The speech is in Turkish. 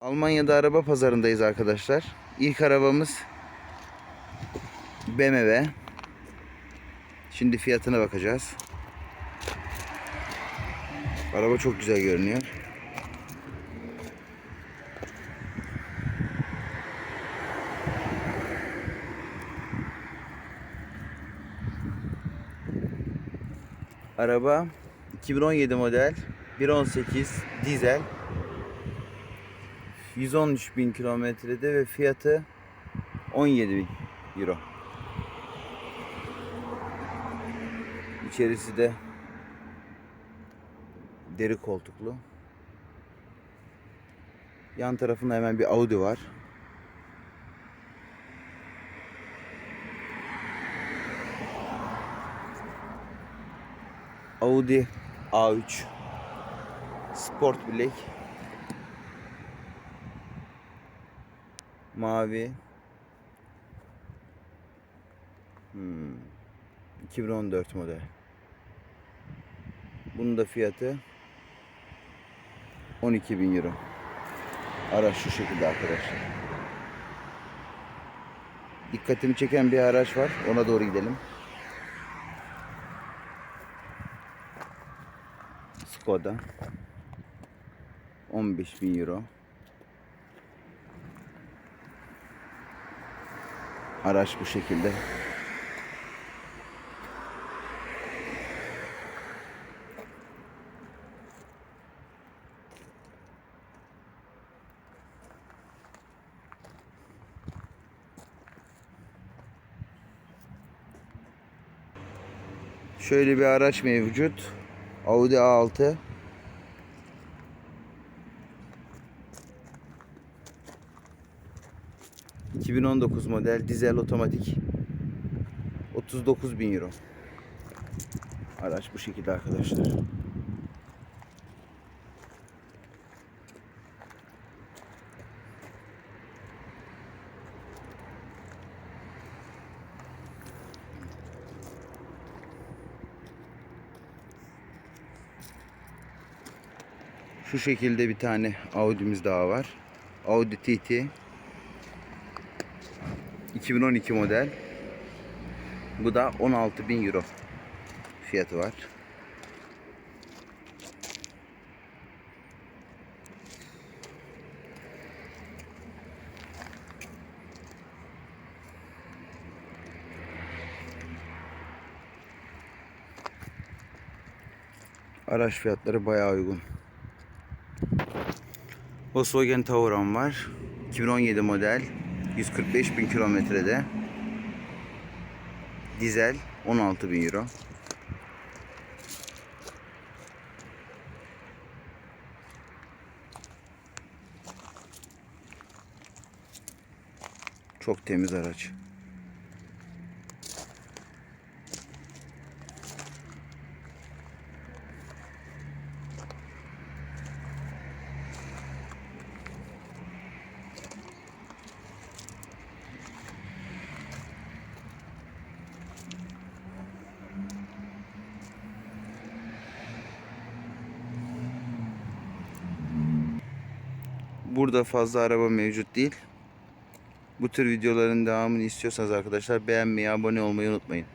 Almanya'da araba pazarındayız arkadaşlar. İlk arabamız BMW. Şimdi fiyatına bakacağız. Araba çok güzel görünüyor. Araba 2017 model 1.18 dizel 113 bin kilometrede ve fiyatı 17 bin euro. İçerisi de deri koltuklu. Yan tarafında hemen bir Audi var. Audi A3 Sport Black Mavi. Hmm. 2014 model. Bunun da fiyatı 12 bin euro. Araç şu şekilde arkadaşlar. Dikkatimi çeken bir araç var. Ona doğru gidelim. Skoda. 15 bin euro Araç bu şekilde. Şöyle bir araç mevcut. Audi A6. ...2019 model dizel otomatik... ...39 bin euro... ...araç bu şekilde arkadaşlar... Şu şekilde bir tane Audi'miz daha var. Audi TT 2012 model. Bu da 16.000 euro fiyatı var. Araç fiyatları bayağı uygun. Volkswagen Tauran var. 2017 model. 145 bin kilometrede. Dizel 16 bin euro. Çok temiz araç. Burada fazla araba mevcut değil. Bu tür videoların devamını istiyorsanız arkadaşlar beğenmeyi, abone olmayı unutmayın.